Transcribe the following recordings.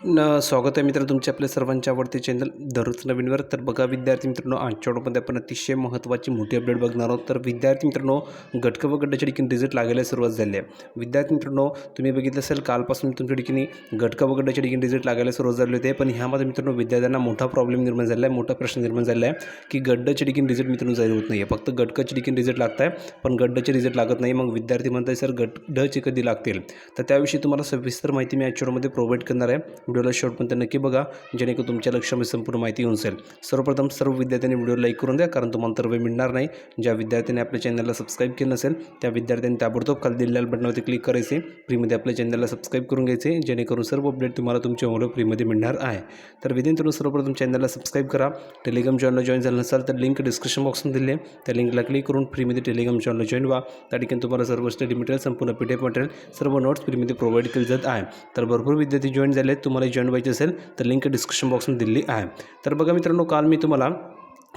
न स्वागत आहे मित्र तुमच्या आपल्या सर्वांच्या आवडते चॅनल दररोज नवीनवर तर बघा विद्यार्थी मित्रांनो आजच्या व्हिडिओमध्ये आपण अतिशय महत्त्वाची मोठी अपडेट बघणार आहोत. तर विद्यार्थी मित्रांनो गटकं व गड्डाच्या ठिकाणी रिझल्ट लागायला सुरुवात झाली आहे. विद्यार्थी मित्रांनो तुम्ही बघितलं असेल कालपासून तुमच्या ठिकाणी गटकं व गड्डाच्या ठिकाणी रिझल्ट लागायला सुरुवात झाली होते. पण ह्यामध्ये मित्रांनो विद्यार्थ्यांना मोठा प्रॉब्लेम निर्माण झाला आहे मोठा प्रश्न निर्माण झाला आहे की गड्डाच्या ठिकाणी रिझल्ट मित्रांनो जाहीर होत नाही आहे फक्त गटकाच्या ठिकाणी रिझल्ट लागत आहे पण गड्डाचे रिझल्ट लागत नाही. मग विद्यार्थी म्हणताय सर सर गड्डचे कधी लागतील? तर त्याविषयी तुम्हाला सविस्तर माहिती मी आजच्या प्रोव्हाइड करणार आहे. व्हिडिओला शेवटपर्यंत नक्की बघा जेणेकरून तुमच्या लक्षामध्ये संपूर्ण माहिती येऊन जाईल. सर्वप्रथम सर्व विद्यार्थ्यांनी व्हिडिओ लाईक करून द्या कारण तुम्हाला तर वेळ मिळणार नाही. ज्या विद्यार्थ्यांनी आपल्या चॅनलला सबस्क्राईब केलं नसेल त्या विद्यार्थ्यांनी ताबडतोब खाली दिलेल्या बटनावरती क्लिक करायचे. फ्रीमध्ये आपल्या चॅनलला सबस्क्राईब करून घ्यायचे जेणेकरून सर्व अपडेट तुम्हाला तुमच्या मोबाईल फ्रीमध्ये मिळणार आहे. तर विद्यार्थ्यांनो सर्वप्रथम चॅनलला सबस्क्राईब करा. टेलिग्राम चॅनलला जॉईन झालं नसाल तर लिंक डिस्क्रिप्शन बॉक्समध्ये दिली आहे. त्या लिंकला क्लिक करून फ्रीमध्ये टेलिग्राम चॅनलला जॉईन व्हा. त्या ठिकाणी तुम्हाला सर्व स्टडी मटेरियल संपूर्ण पी डी एफ मटेरियल सर्व नोट्स फ्रीमध्ये प्रोव्हाइड केले जात आहे. तर भरपूर विद्यार्थी जॉईन झाले तुम्हाला तुम्हाला जॉईन व्हायचे असेल तर लिंक डिस्क्रिप्शन बॉक्समध्ये दिली आहे. तर बघा मित्रांनो काल मी तुम्हाला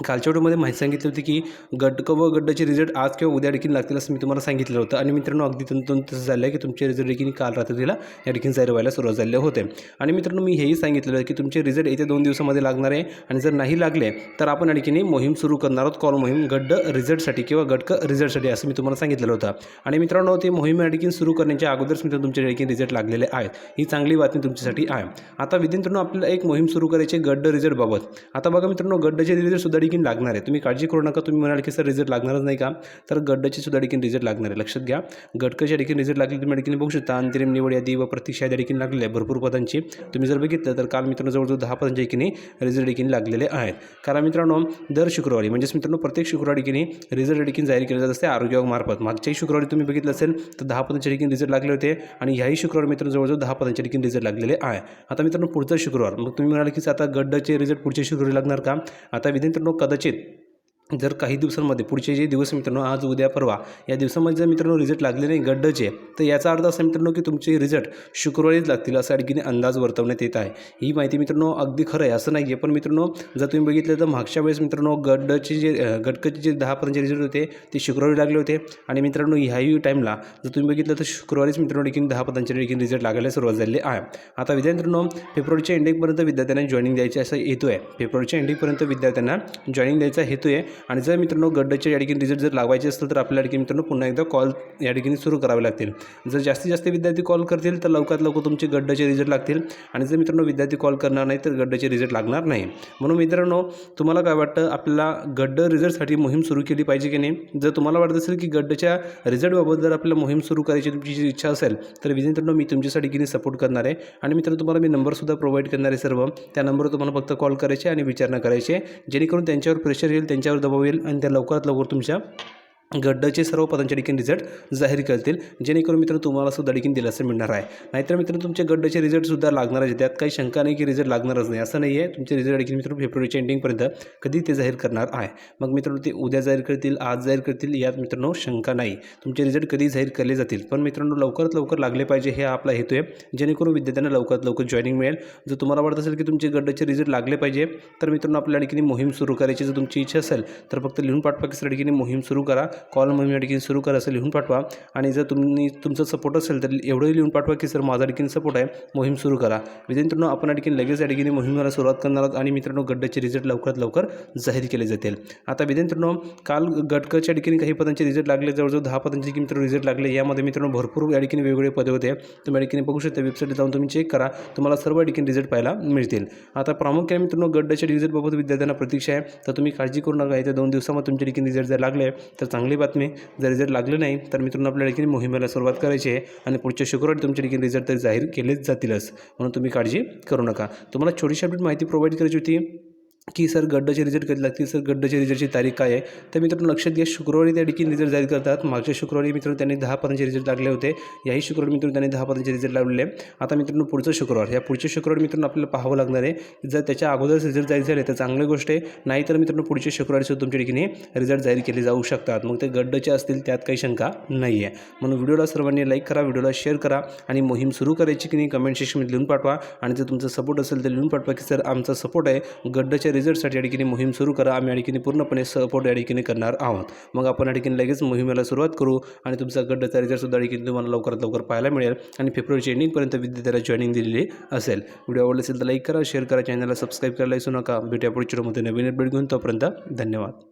कालच्या व्हिडिओमध्ये माहिती सांगितली होती की गट व गड्डाचे रिझल्ट आज किंवा उद्या देखील लागतील असं मी तुम्हाला सांगितलं होतं. आणि मित्रांनो अगदी तंतून तसं झालं आहे की तुमचे रिझल्ट देखील काल रात्रीला या देखील जाहीर व्हायला सुरुवात झाले होते. आणि मित्रांनो मी हेही सांगितलेलं आहे की तुमचे रिझल्ट येत्या दोन दिवसामध्ये लागणार आहे. आणि जर नाही लागले तर आपण या ठिकाणी मोहीम सुरू करणार आहोत. कॉल मोहीम गड्ड रिझल्टसाठी किंवा गटक रिझल्टसाठी असं मी तुम्हाला सांगितलेलं होतं. आणि मित्रांनो ते मोहीम या ठिकाणी सुरू करण्याच्या अगोदरच मित्रांनो तुमच्या या रिझल्ट लागलेले आहेत. ही चांगली बातमी तुमच्यासाठी आहे. आता विद्यार्थ्यांनो आपल्याला एक मोहीम सुरू करायची आहे गड्ड रिझल्टबाबत आता बघा मित्रांनो गड्डचे रिझल्ट सुद्धा देखील लागणार आहे. तुम्ही काळजी करू नका तुम्ही म्हणाल की सर रिझल्ट लागणारच नाही का? तर गड्डाची सुद्धा देखील रिझल्ट लागणार आहे. लक्षात घ्या गटकाच्या देखील रिझल्ट लागले तुम्ही देखील बघू शकता. अंतरिम निवड यादी व प्रतीक्षा यादी देखील लागलेली आहे भरपूर पदांची तुम्ही जर बघितलं तर काल मित्रांनो जवळजवळ दहा पदांच्या ठिकाणी रिझल्ट देखील लागलेले आहेत. कारण मित्रांनो दर शुक्रवारी म्हणजेच मित्रांनो प्रत्येक शुक्रवारी ठिकाणी रिझल्ट देखील जाहीर केले जात असते आरोग्य मागच्याही शुक्रवारी तुम्ही बघितलं असेल तर दहा पदांच्या देखील रिझल्ट लागले होते आणि ह्याही शुक्रवारी मित्रांनो जवळजवळ दहा पदांच्या देखील रिझल्ट लागलेले आहे. आता मित्रांनो पुढचा शुक्रवार. मग तुम्ही म्हणाल की आता गड्डाचे रिझल्ट पुढच्या शुक्रवारी लागणार का? आता विद्यार्थ्यांनो कदाचित जर काही दिवसांमध्ये पुढचे जे दिवस मित्रांनो आज उद्या परवा या दिवसामध्ये जर मित्रांनो रिझल्ट लागले नाही गड्डचे तर याचा अर्थ असा मित्रांनो की तुमचे रिझल्ट शुक्रवारीच लागतील असा आणखीने अंदाज वर्तवण्यात येत आहे. ही माहिती मित्रांनो अगदी खरं आहे असं नाही आहे पण मित्रांनो जर तुम्ही बघितलं तर मागच्या वेळेस मित्रांनो गड्डचे जे गटकचे जे दहापर्यंतचे रिझल्ट होते ते शुक्रवारी लागले होते. आणि मित्रांनो ह्याही टाईमला जर तुम्ही बघितलं तर शुक्रवारीच मित्रांनो देखील दहा पदांचे देखील रिझल्ट लागायला सुरुवात झालेली आहे. आता विद्यार्थ्यांनो फेब्रुवारीच्या एंडिंगपर्यंत विद्यार्थ्यांना जॉईनिंग द्यायची असा हेतू आहे. फेब्रुवारीच्या एंडिंगपर्यंत विद्यार्थ्यांना जॉईनिंग द्यायचा हेतू आहे. आणि जर मित्रांनो गड्डचे या ठिकाणी रिझल्ट जर लावायचे असेल तर आपल्या ठिकाणी मित्रांनो पुन्हा एकदा कॉल या ठिकाणी सुरू करावे लागतील. जर जास्तीत जास्त विद्यार्थी कॉल करतील तर लवकरात लवकर तुमचे गड्डचे रिझल्ट लागतील. आणि जर मित्रांनो विद्यार्थी कॉल करणार नाही तर गड्डाचे रिझल्ट लागणार नाही. म्हणून मित्रांनो तुम्हाला काय वाटतं आपल्याला गड्ड रिझल्टसाठी मोहीम सुरू केली पाहिजे की नाही? जर तुम्हाला वाटत असेल की गड्डच्या रिझल्टबाबत जर आपल्याला मोहीम सुरू करायची तुमची जी इच्छा असेल तर मित्रांनो मी तुमच्यासाठी की सपोर्ट करणार आहे. आणि मित्रांनो तुम्हाला मी नंबरसुद्धा प्रोव्हाइड करणार आहे सर्व. त्या नंबरवर तुम्हाला फक्त कॉल करायचे आणि विचारणा करायचे. जेणेकरून त्यांच्यावर प्रेशर येईल त्यांच्यावर दबाव येईल आणि त्या लवकरात लवकर तुमच्या गड्डचे सर्व पदांच्या ठिकाणी रिझल्ट जाहीर करतील. जेणेकरून मित्र तुम्हाला सुद्धा देखील दिलासा मिळणार आहे. नाहीतर मित्रांनो तुमच्या गड्डचे रिझल्टसुद्धा लागणार आहे त्यात काही शंका नाही की रिझल्ट लागणारच नाही. असं नाही आहे तुमचे रिझल्ट देखील मित्र फेब्रुवारीच्या एंडिंगपर्यंत कधी ते जाहीर करणार आहे. मग मित्रांनो ते उद्या जाहीर करतील आज जाहीर करतील यात मित्रांनो शंका नाही. तुमचे रिझल्ट कधी जाहीर केले जातील? पण मित्रांनो लवकरात लवकर लागले पाहिजे हे आपला हेतू आहे. जेणेकरून विद्यार्थ्यांना लवकरात लवकर जॉईनिंग मिळेल. जर तुम्हाला वाटत असेल की तुमचे गड्डचे रिझल्ट लागले पाहिजे तर मित्रांनो आपल्या ठिकाणी मोहीम सुरू करायची जर तुमची इच्छा असेल तर फक्त लिहून पाठवा की सर मोहीम सुरू करा. कॉल मी या सुरू करा असं लिहून पाठवा. आणि जर तुम्ही तुमचा सपोर्ट असेल तर एवढंही लिहून पाठवा की सर माझा ठिकाणी सपोर्ट आहे. मोहीम सुरू करा. मित्रांनो आपण या लगेच या मोहिमेला सुरुवात करणार आहोत आणि मित्रांनो गड्ड्याचे रिझल्ट लवकरात लवकर जाहीर केले जातील. आता विद्यार्थ्यांनो काल गटकच्या ठिकाणी काही पदांचे रिझल्ट लागले. जवळजवळ दहा पदांचे की मित्र रिझल्ट लागले. यामध्ये मित्रांनो भरपूर या ठिकाणी वेगवेगळे पदे होते. तुम्ही या ठिकाणी बघू शकता वेबसाईट जाऊन तुम्ही चेक करा. तुम्हाला सर्व या ठिकाणी रिझल्ट पाहायला मिळतील. आता प्रामुख्याने मित्रांनो गड्डाच्या रिझल्टबाबत विद्यार्थ्यांना प्रतीक्षा आहे. तर तुम्ही काळजी करू नका. येत्या दोन दिवसामध्ये तुमच्या ठिकाणी रिझल्ट जर लागले तर चांगले बातमी जर रिझल्ट लागले नाही तर मित्रांनो आपल्या ठिकाणी मोहिमेला सुरुवात करायची आहे आणि पुढच्या शुक्रवारी तुमच्या ठिकाणी रिझल्ट तरी जाहीर केलेच जातीलच. म्हणून तुम्ही काळजी करू नका. तुम्हाला छोटीशी अपडेट माहिती प्रोव्हाइड करायची होती की सर गड्डाचे रिझल्ट कधी लागतील? सर गड्डाच्या रिझल्टची तारीख काय आहे? तर मित्रांनो लक्षात घ्या शुक्रवारी त्या ठिकाणी रिझल्ट जाहीर करतात. मागच्या शुक्रवारी मित्रांनो त्यांनी दहापर्यंतचे रिझल्ट लागले होते. याही शुक्रवारी मित्रांनो त्यांनी दहापर्यंतचे रिझल्ट लावलेले आता मित्रांनो पुढचं शुक्रवार. या पुढच्या शुक्रवारी मित्रांनो आपल्याला पाहावं लागणार आहे जर त्याच्या अगोदरच रिझल्ट जाहीर झाले तर चांगली गोष्ट आहे. नाहीतर मित्रांनो पुढच्या शुक्रवारी सुद्धा तुमच्या ठिकाणी रिझल्ट जाहीर केले जाऊ शकतात. मग ते गड्डचे असतील त्यात काही शंका नाही आहे म्हणून व्हिडिओला सर्वांनी लाईक करा व्हिडिओला शेअर करा आणि मोहीम सुरू करायची की नाही कमेंट सेक्शनमध्ये लिहून पाठवा. आणि जर तुमचा सपोर्ट असेल तर लिहून पाठवा की सर आमचा सपोर्ट आहे गड्डच्या तुमच्या रिझल्टसाठी या ठिकाणी मोहीम सुरू करा. आम्ही या ठिकाणी पूर्णपणे सपोर्ट या ठिकाणी करणार आहोत. मग आपण या ठिकाणी लगेच मोहिमेला सुरुवात करू आणि तुमचा गड्डाचा रिझल्टसुद्धा या ठिकाणी तुम्हाला लवकरात लवकर पाहायला मिळेल आणि फेब्रुवारीच्या एंडिंगपर्यंत विद्यार्थ्याला जॉईनिंग दिलेली असेल. व्हिडिओ आवडला असेल तर लाईक करा शेअर करा चॅनलला सबस्क्राईब करायला विसरू नका. भेटूया पुढच्या व्हिडिओमध्ये नवीन अपडेट घेऊन तोपर्यंत धन्यवाद.